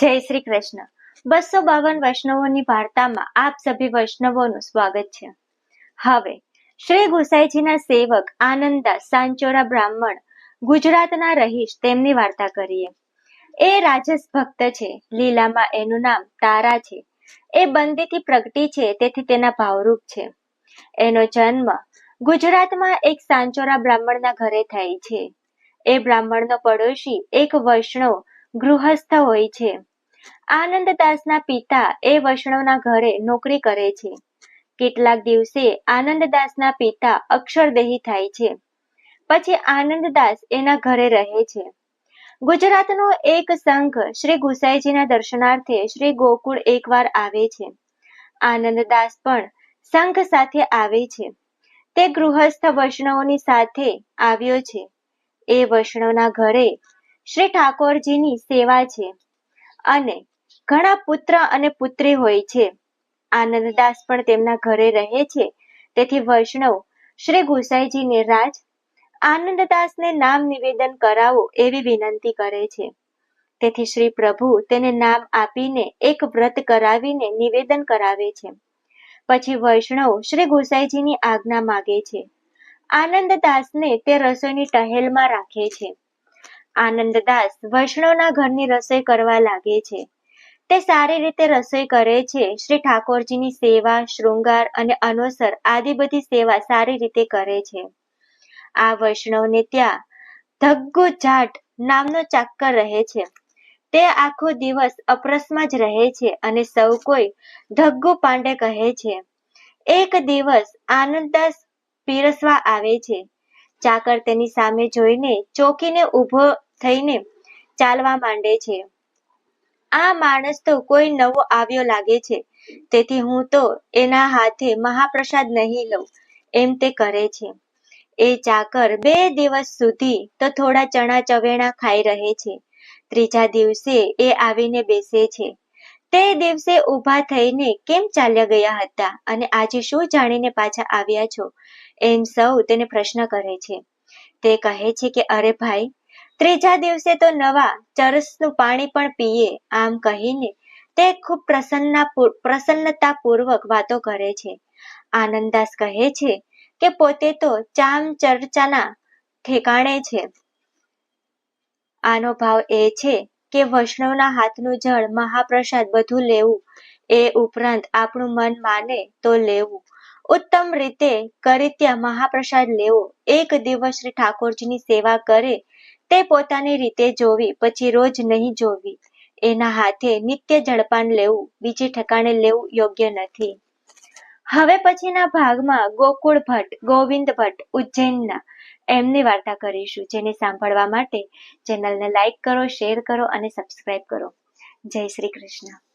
જય શ્રી કૃષ્ણ. બસો બાવન વૈષ્ણવોની વાર્તામાં આપ સભી વૈષ્ણવોનું સ્વાગત છે. હવે, શ્રી ગોસાઈજીના સેવક આનંદદાસ સાંચોરા બ્રાહ્મણ ગુજરાતના રહીશ તેમની વાર્તા કરીએ. એ રાજસ ભક્ત છે, લીલામાં એનું નામ તારા છે. એ બંદીથી પ્રગટી છે, તેથી તેના ભાવરૂપ છે. એનો જન્મ ગુજરાતમાં એક સાંચોરા બ્રાહ્મણના ઘરે થાય છે. એ બ્રાહ્મણનો પડોશી એક વૈષ્ણવ ગૃહસ્થ હોય છે. આનંદદાસના પિતા એ વૈષ્ણવના ઘરે નોકરી કરે છે. કેટલાક દિવસે આનંદદાસના પિતા અક્ષરદેહી થાય છે. પછી આનંદદાસ એના ઘરે રહે છે. ગુજરાતનો એક સંઘ શ્રી ગુસાઈજીના દર્શનાર્થે શ્રી ગોકુળ એકવાર આવે છે. આનંદદાસ પણ સંઘ સાથે આવે છે. તે ગૃહસ્થ વૈષ્ણવોની સાથે આવ્યો છે. એ વૈષ્ણવના ઘરે શ્રી ઠાકોરજીની સેવા છે. અને ઘણા પુત્ર અને પુત્રી હોય છે. આનંદદાસ પણ તેમના ઘરે રહે છે. તેથી વૈષ્ણવ શ્રી ગુસાઈજીને રાજ આનંદદાસને નામ નિવેદન કરાવો એવી વિનંતી કરે છે. તેથી શ્રી પ્રભુ તેને નામ આપીને એક વ્રત કરાવીને નિવેદન કરાવે છે. પછી વૈષ્ણવ શ્રી ગોસાઈજીની આજ્ઞા માગે છે. આનંદદાસને તે રસોઈની ટહેલમાં રાખે છે. આનંદદાસ વૈષ્ણવના ઘરની રસોઈ કરવા લાગે છે. તે સારી રીતે રસોઈ કરે છે. શ્રી ઠાકોરજીની સેવા, શૃંગાર અને અનુસર આદિ બધી સેવા સારી રીતે કરે છે. આ વૈષ્ણવને ત્યાં ધગ્ગો જાટ નામનો ચાકર રહે છે. તે આખો દિવસ અપરસમાં જ રહે છે અને સૌ કોઈ ધગ્ગુ પાંડે કહે છે. એક દિવસ આનંદદાસ પીરસવા આવે છે. ચાકર તેની સામે જોઈને ચોકીને ઊભો થઈને ચાલવા માંડે છે. આ માણસ તો કોઈ નવો આવ્યો લાગે છે. તેથી હું તો એના હાથે મહાપ્રસાદ નહીં લઉં, એમ તે કરે છે. એ ચાકર બે દિવસ સુધી તો થોડા ચણા ચવેણા ખાઈ રહે છે. ત્રીજા દિવસે એ આવીને બેસે છે. તે દિવસે ઊભા થઈને કેમ ચાલ્યા ગયા હતા અને આજે શું જાણીને પાછા આવ્યા છો? એમ સૌ તેને પ્રશ્ન કરે છે. તે કહે છે કે, અરે ભાઈ ત્રીજા દિવસે તો નવા ચરસનું પાણી પણ પીએ, આમ કહીને તે ખૂબ પ્રસન્ના, પ્રસન્નતાપૂર્વક વાતો કરે છે. આનંદાસ કહે છે કે પોતે તો ચામ ચર્ચાના ઠેકાણે છે. આનો ભાવ એ છે કે વૈષ્ણવના હાથનું જળ મહાપ્રસાદ બધું લેવું, એ ઉપરાંત આપણું મન માને તો લેવું. ઉત્તમ રીતે કરી ત્યાં મહાપ્રસાદ લેવો, એક દિવસ શ્રી ઠાકોરજીની સેવા કરે તે પોતાની રીતે જોવી, પછી રોજ નહીં જોવી. એના હાથે નિત્ય જળપાન લેવું, બીજે ઠકાણે લેવું યોગ્ય નથી. હવે પછીના ભાગમાં ગોકુળ ભટ્ટ, ગોવિંદ ભટ્ટ, ઉજ્જૈનના. એમની વાર્તા કરીશું, જેને સાંભળવા માટે ચેનલને લાઈક કરો, શેર કરો અને સબસ્ક્રાઈબ કરો. જય શ્રી કૃષ્ણ.